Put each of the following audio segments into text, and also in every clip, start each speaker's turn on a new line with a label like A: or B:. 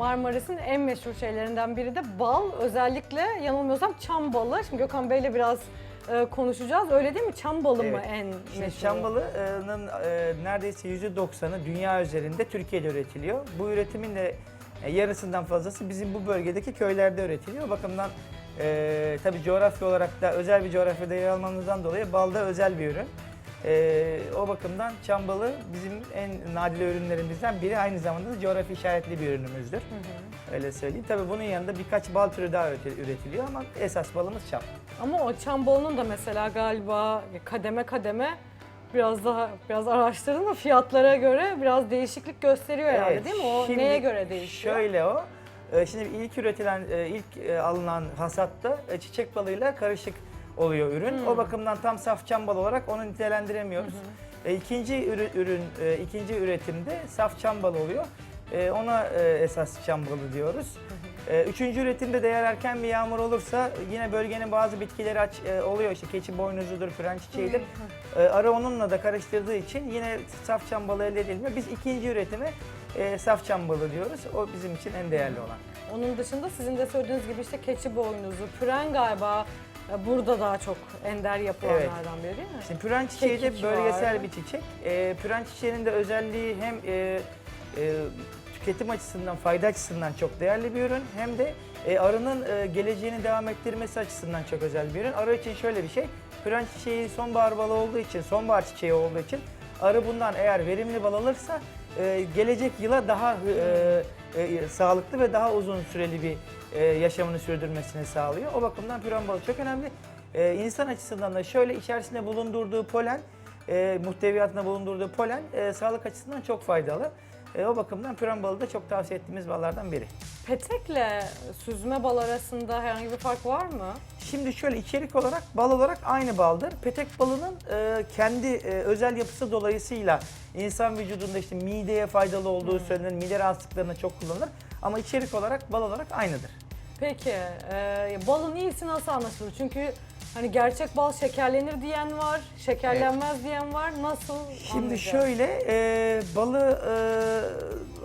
A: Marmaris'in en meşhur şeylerinden biri de bal. Özellikle yanılmıyorsam çam balı. Şimdi Gökhan Bey'le biraz e, konuşacağız. Öyle değil mi? Çam balı mı
B: Evet.
A: en
B: Şimdi
A: meşhur?
B: çam balının e, neredeyse %90'ı dünya üzerinde Türkiye'de üretiliyor. Bu üretimin de e, yarısından fazlası bizim bu bölgedeki köylerde üretiliyor. O bakımdan e, tabii coğrafya olarak da özel bir coğrafyada yer almamızdan dolayı bal da özel bir ürün. E, o bakımdan çam balı bizim en nadide ürünlerimizden biri. Aynı zamanda da coğrafi işaretli bir ürünümüzdür. Öyle söyleyeyim. Tabii bunun yanında birkaç bal türü daha üreti- üretiliyor ama esas balımız çam.
A: Ama o çam balının da mesela galiba kademe kademe biraz daha biraz araştırdın mı fiyatlara göre biraz değişiklik gösteriyor herhalde
B: Evet,
A: değil mi? O
B: şimdi
A: neye göre değişiyor?
B: Şöyle o. e, Şimdi ilk üretilen, e, ilk e, alınan hasatta e, çiçek balıyla karışık oluyor ürün.
A: Hmm.
B: O bakımdan tam saf çam bal olarak onu nitelendiremiyoruz. E, İkinci ürü- ürün, e, ikinci üretimde saf çam balı oluyor. E, Ona e, esas çam balı diyoruz. E, Üçüncü üretimde de eğer erken bir yağmur olursa yine bölgenin bazı bitkileri aç, e, oluyor. İşte keçi boynuzudur, fren çiçeğidir. E, Arı onunla da karıştırdığı için yine saf çam balı elde edilmiyor. Biz ikinci üretime e, saf çam balı diyoruz. O bizim için en değerli olan.
A: Onun dışında sizin de söylediğiniz gibi işte keçi boynuzu, püren galiba burada daha çok ender yapılanlardan biri değil mi?
B: Şimdi püren çiçeği de
A: Kekik
B: bölgesel
A: var.
B: bir çiçek. E, püren çiçeğinin de özelliği hem e, e, tüketim açısından, fayda açısından çok değerli bir ürün hem de e, arının e, geleceğini devam ettirmesi açısından çok özel bir ürün. Arı için şöyle bir şey, püren çiçeği sonbahar balı olduğu için, sonbahar çiçeği olduğu için arı bundan eğer verimli bal alırsa e, gelecek yıla daha e, e, sağlıklı ve daha uzun süreli bir e, yaşamını sürdürmesini sağlıyor. O bakımdan püren balı çok önemli. E, insan açısından da şöyle içerisinde bulundurduğu polen, e, muhteviyatında bulundurduğu polen e, sağlık açısından çok faydalı. E, o bakımdan püren balı da çok tavsiye ettiğimiz ballardan biri.
A: Petekle süzme bal arasında herhangi bir fark var mı?
B: Şimdi şöyle içerik olarak bal olarak aynı baldır. Petek balının e, kendi e, özel yapısı dolayısıyla insan vücudunda işte mideye faydalı olduğu söylenir. Mide rahatsızlıklarına çok kullanılır. Ama içerik olarak bal olarak aynıdır.
A: Peki e, balın iyisi nasıl anlaşılır? Çünkü hani gerçek bal şekerlenir diyen var, şekerlenmez diyen var. Nasıl
B: Şimdi
A: anlayacağız?
B: şöyle e, balı e,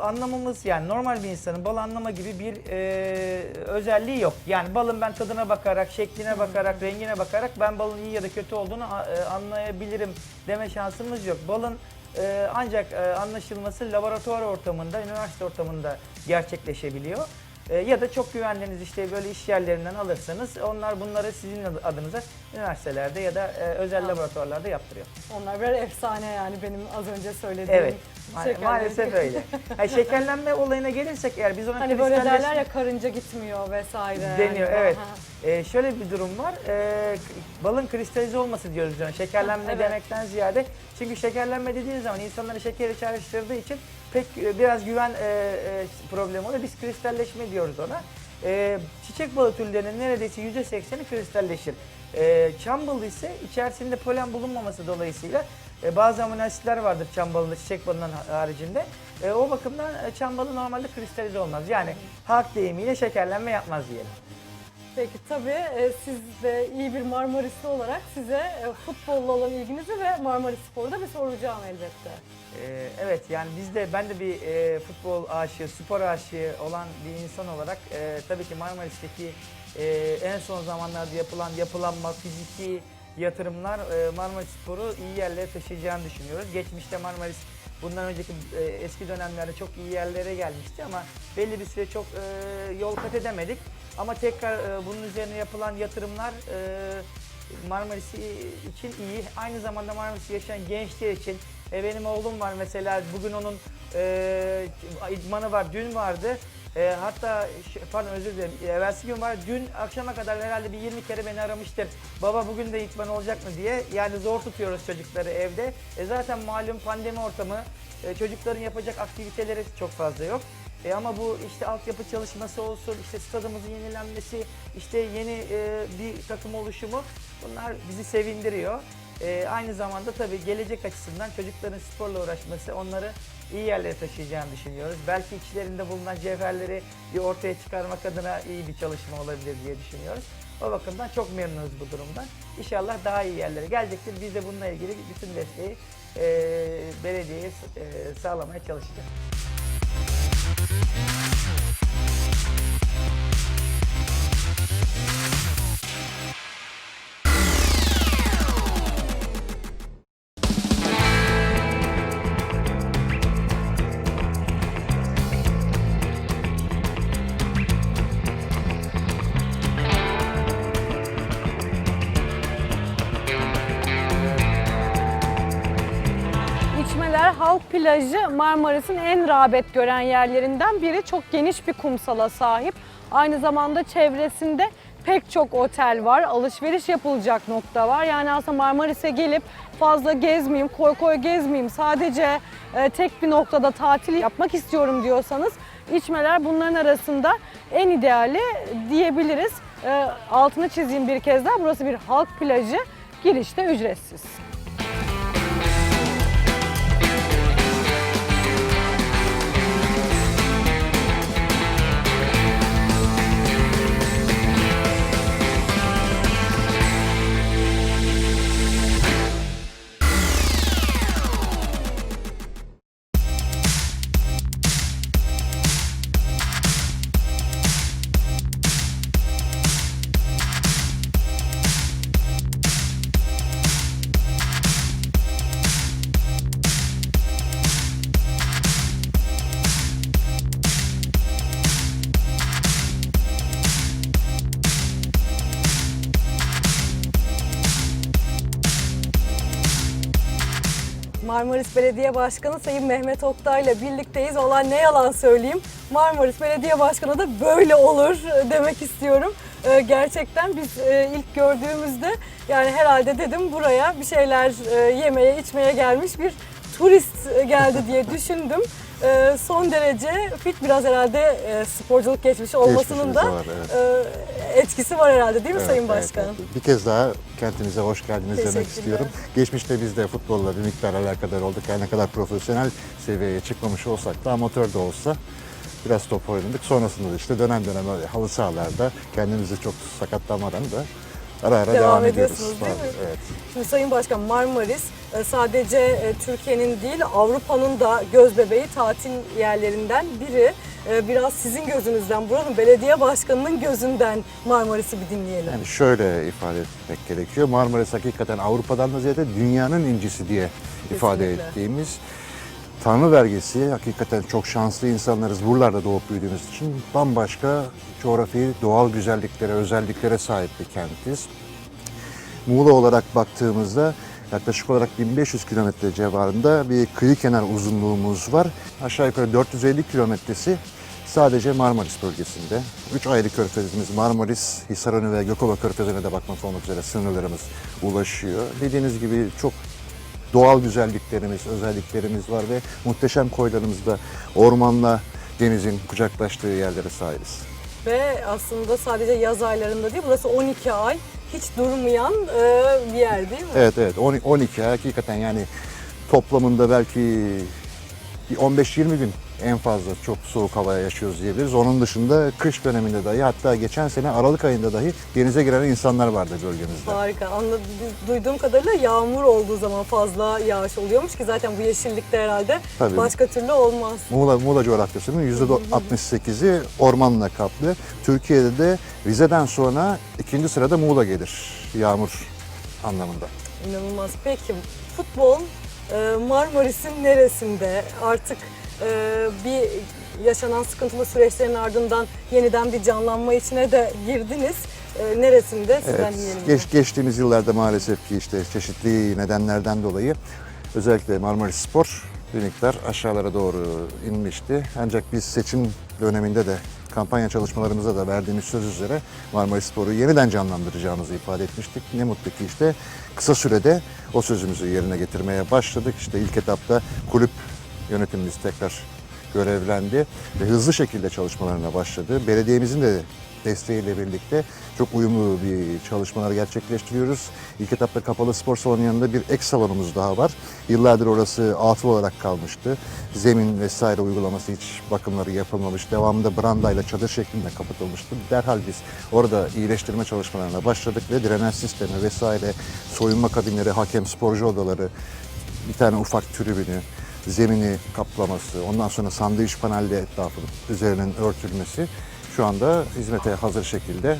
B: anlamamız yani normal bir insanın balı anlama gibi bir e, özelliği yok. Yani balın ben tadına bakarak, şekline bakarak, rengine bakarak ben balın iyi ya da kötü olduğunu e, anlayabilirim deme şansımız yok. Balın e, ancak e, anlaşılması laboratuvar ortamında, üniversite ortamında gerçekleşebiliyor. E, ya da çok güvendiğiniz işte böyle iş yerlerinden alırsanız onlar bunları sizin adınıza üniversitelerde ya da e, özel
A: Anladım.
B: laboratuvarlarda yaptırıyor.
A: Onlar birer efsane yani benim az önce söylediğim.
B: Evet. ma-
A: şekerleri-
B: Maalesef öyle. Yani şekerlenme olayına gelirsek eğer biz ona
A: Hani böyle derler ya karınca gitmiyor vesaire.
B: deniyor.
A: Hani,
B: evet.
A: aha.
B: Ee, şöyle bir durum var. Ee, k- balın kristalize olması diyoruz biz ona. Şekerlenme
A: Evet.
B: demekten ziyade. Çünkü şekerlenme dediğiniz zaman insanları şekeri çağrıştırdığı için pek e, biraz güven e, e, problemi oluyor. Biz kristalleşme diyoruz ona. Ee, çiçek balı türlerinin neredeyse %80'i kristalleşir. Ee, çam balı ise içerisinde polen bulunmaması dolayısıyla e, bazı amino asitler vardır çam balında, çiçek balının ha- haricinde. E, o bakımdan e, çam balı normalde kristalize olmaz. Yani halk deyimiyle şekerlenme yapmaz diyelim.
A: Peki tabii e, siz de iyi bir Marmarisli olarak size e, futbolla olan ilginizi ve Marmaris Spor'da bir soracağım elbette.
B: Ee, evet yani biz de ben de bir e, futbol aşığı, spor aşığı olan bir insan olarak e, tabii ki Marmaris'teki e, en son zamanlarda yapılan yapılanma, fiziki yatırımlar e, Marmaris Spor'u iyi yerlere taşıyacağını düşünüyoruz. Geçmişte Marmaris bundan önceki e, eski dönemlerde çok iyi yerlere gelmişti ama belli bir süre çok e, yol kat edemedik. Ama tekrar e, bunun üzerine yapılan yatırımlar e, Marmaris için iyi. Aynı zamanda Marmaris'i yaşayan gençler için e, benim oğlum var mesela bugün onun e, idmanı var, dün vardı. E, hatta pardon özür dilerim, evvelsi gün var. Dün akşama kadar herhalde bir 20 kere beni aramıştır. Baba bugün de idman olacak mı diye. Yani zor tutuyoruz çocukları evde. E, zaten malum pandemi ortamı. E, çocukların yapacak aktiviteleri çok fazla yok. E ama bu işte altyapı çalışması olsun, işte stadımızın yenilenmesi, işte yeni e, bir takım oluşumu bunlar bizi sevindiriyor. E, aynı zamanda tabii gelecek açısından çocukların sporla uğraşması onları iyi yerlere taşıyacağını düşünüyoruz. Belki içlerinde bulunan cevherleri bir ortaya çıkarmak adına iyi bir çalışma olabilir diye düşünüyoruz. O bakımdan çok memnunuz bu durumdan. İnşallah daha iyi yerlere gelecektir. Biz de bununla ilgili bütün desteği e, belediyeye e, sağlamaya çalışacağız.
A: Plajı Marmaris'in en rağbet gören yerlerinden biri. Çok geniş bir kumsala sahip. Aynı zamanda çevresinde pek çok otel var, alışveriş yapılacak nokta var. Yani aslında Marmaris'e gelip fazla gezmeyeyim, koy koy gezmeyeyim, sadece e, tek bir noktada tatil yapmak istiyorum diyorsanız içmeler bunların arasında en ideali diyebiliriz. E, altını çizeyim bir kez daha. Burası bir halk plajı. Girişte ücretsiz. Marmaris Belediye Başkanı Sayın Mehmet Oktay ile birlikteyiz. Olan ne yalan söyleyeyim. Marmaris Belediye Başkanı da böyle olur demek istiyorum. Ee, Gerçekten biz e, ilk gördüğümüzde yani herhalde dedim buraya bir şeyler e, yemeye içmeye gelmiş bir turist geldi diye düşündüm. Son derece fit biraz herhalde e, sporculuk geçmişi olmasının
C: Geçmişimiz
A: da
C: var, evet.
A: e, etkisi var herhalde değil mi
C: Evet,
A: Sayın
C: evet,
A: Başkan?
C: evet. Bir kez daha kentimize hoş geldiniz demek istiyorum. Geçmişte biz de futbolla bir miktar alakadar olduk. Yani ne kadar profesyonel seviyeye çıkmamış olsak da amatör de olsa biraz top oynadık. Sonrasında da işte dönem dönem öyle halı sahalarda kendimizi çok sakatlanmadan da ara ara
A: Devam
C: devam, ediyoruz.
A: ediyorsunuz, değil mi?
C: Evet.
A: Şimdi Sayın Başkan Marmaris e, sadece e, Türkiye'nin değil Avrupa'nın da göz bebeği tatil yerlerinden biri. E, Biraz sizin gözünüzden, buranın belediye başkanının gözünden Marmaris'i bir dinleyelim.
C: Yani şöyle ifade etmek gerekiyor. Marmaris hakikaten Avrupa'dan da ziyade dünyanın incisi diye ifade
A: Kesinlikle.
C: ettiğimiz Tanrı vergisi hakikaten çok şanslı insanlarız. Buralarda doğup büyüdüğümüz için bambaşka coğrafi, doğal güzelliklere, özelliklere sahip bir kentiz. Muğla olarak baktığımızda yaklaşık olarak 1500 kilometre civarında bir kıyı kenar uzunluğumuz var. Aşağı yukarı 450 kilometresi sadece Marmaris bölgesinde. Üç ayrı körfezimiz Marmaris, Hisarönü ve Gökova körfezine de bakmak olmak üzere sınırlarımız ulaşıyor. Dediğiniz gibi çok doğal güzelliklerimiz, özelliklerimiz var ve muhteşem koylarımızda ormanla denizin kucaklaştığı yerlere sahibiz.
A: Ve aslında sadece yaz aylarında değil, burası 12 ay hiç durmayan e, bir yer değil mi?
C: Evet evet 10 12 ay hakikaten yani toplamında belki bir 15-20 gün en fazla çok soğuk havaya yaşıyoruz diyebiliriz. Onun dışında kış döneminde dahi hatta geçen sene Aralık ayında dahi denize giren insanlar vardı bölgemizde.
A: Harika. Anladım. Duyduğum kadarıyla yağmur olduğu zaman fazla yağış oluyormuş ki zaten bu yeşillikte herhalde
C: Tabii.
A: başka türlü olmaz.
C: Muğla, Muğla coğrafyasının %68'i ormanla kaplı. Türkiye'de de Rize'den sonra ikinci sırada Muğla gelir yağmur anlamında.
A: İnanılmaz. Peki futbol e, Marmaris'in neresinde? Artık e, bir yaşanan sıkıntılı süreçlerin ardından yeniden bir canlanma içine de girdiniz. E, Neresinde? Sizden
C: Evet, geç, geçtiğimiz yıllarda maalesef ki işte çeşitli nedenlerden dolayı özellikle Marmaris Spor bir miktar aşağılara doğru inmişti. Ancak biz seçim döneminde de kampanya çalışmalarımızda da verdiğimiz söz üzere Marmaris Spor'u yeniden canlandıracağımızı ifade etmiştik. Ne mutlu ki işte kısa sürede o sözümüzü yerine getirmeye başladık. İşte ilk etapta kulüp yönetimimiz tekrar görevlendi ve hızlı şekilde çalışmalarına başladı. Belediyemizin de desteğiyle birlikte çok uyumlu bir çalışmalar gerçekleştiriyoruz. İlk etapta kapalı spor salonu yanında bir ek salonumuz daha var. Yıllardır orası atıl olarak kalmıştı. Zemin vesaire uygulaması hiç bakımları yapılmamış. Devamında brandayla çadır şeklinde kapatılmıştı. Derhal biz orada iyileştirme çalışmalarına başladık ve drenaj sistemi vesaire, soyunma kabinleri, hakem sporcu odaları, bir tane ufak tribünü, zemini kaplaması, ondan sonra sandviç panelle etrafının üzerinin örtülmesi şu anda hizmete hazır şekilde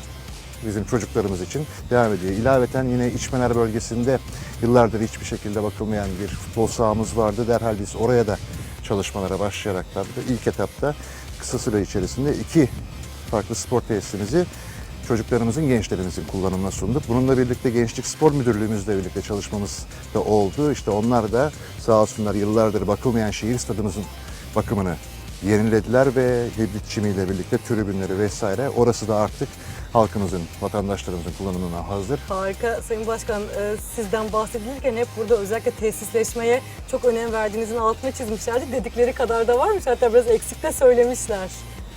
C: bizim çocuklarımız için devam ediyor. İlaveten yine içmeler bölgesinde yıllardır hiçbir şekilde bakılmayan bir futbol sahamız vardı. Derhal biz oraya da çalışmalara başlayarak da ilk etapta kısa süre içerisinde iki farklı spor tesisimizi çocuklarımızın, gençlerimizin kullanımına sunduk. Bununla birlikte Gençlik Spor Müdürlüğümüzle birlikte çalışmamız da oldu. İşte onlar da sağ olsunlar yıllardır bakılmayan şehir stadımızın bakımını yenilediler ve hibrit çimiyle birlikte tribünleri vesaire orası da artık halkımızın, vatandaşlarımızın kullanımına hazır.
A: Harika Sayın Başkan, e, sizden bahsedilirken hep burada özellikle tesisleşmeye çok önem verdiğinizin altına çizmişlerdi. Dedikleri kadar da varmış. Hatta biraz eksik de söylemişler.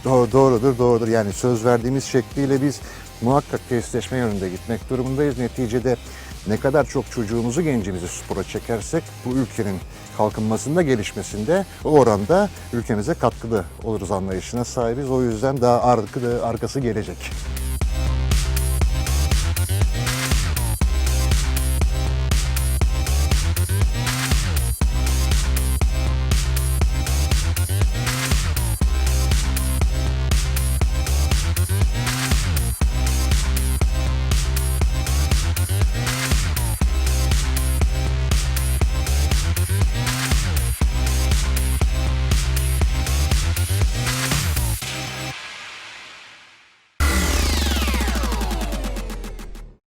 C: Doğru, doğrudur, doğrudur. Yani söz verdiğimiz şekliyle biz muhakkak tesisleşme yönünde gitmek durumundayız. Neticede ne kadar çok çocuğumuzu, gencimizi spora çekersek bu ülkenin kalkınmasında, gelişmesinde o oranda ülkemize katkılı oluruz anlayışına sahibiz. O yüzden daha arkası, arkası gelecek.